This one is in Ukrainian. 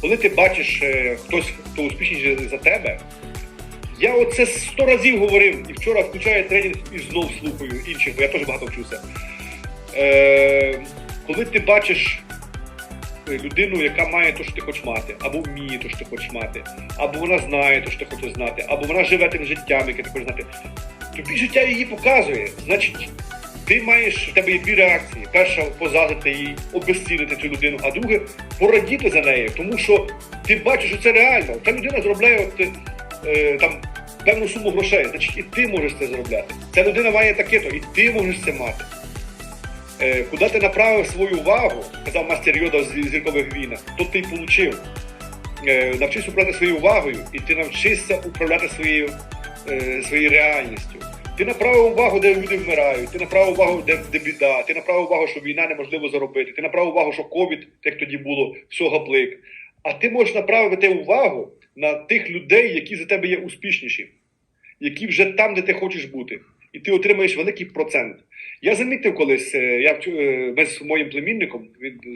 коли ти бачиш е, хтось, хто успішніший за тебе, я оце сто разів говорив і вчора включаю тренінг і знов слухаю інших, бо я теж багато вчуся. Е, коли ти бачиш е, людину, яка має те, що ти хочеш мати, або вміє те, що ти хочеш мати, або вона знає те, що ти хочеш знати, або вона живе тим життям, яке ти хочеш знати, тобі життя її показує. Значить, ти маєш, в тебе є дві реакції. Перша позазити її, обезцінити цю людину, а друге порадіти за нею, тому що ти бачиш, що це реально. Та людина заробляє от, е, там певну суму грошей, значить і ти можеш це заробляти. Ця людина має таке-то, і ти можеш це мати. Е, куди ти направив свою увагу, казав мастер Йода з зіркових війнах, то ти й получив. Е, навчись управляти своєю увагою, і ти навчишся управляти своєю, е, своєю реальністю. Ти направив увагу, де люди вмирають, ти направив увагу, де, де біда, ти направив увагу, що війна неможливо заробити, ти направив увагу, що ковід, як тоді було, все гаплик. А ти можеш направити увагу на тих людей, які за тебе є успішніші, які вже там, де ти хочеш бути. І ти отримаєш великий процент. Я замітив колись, е, я е, ми з моїм племінником, він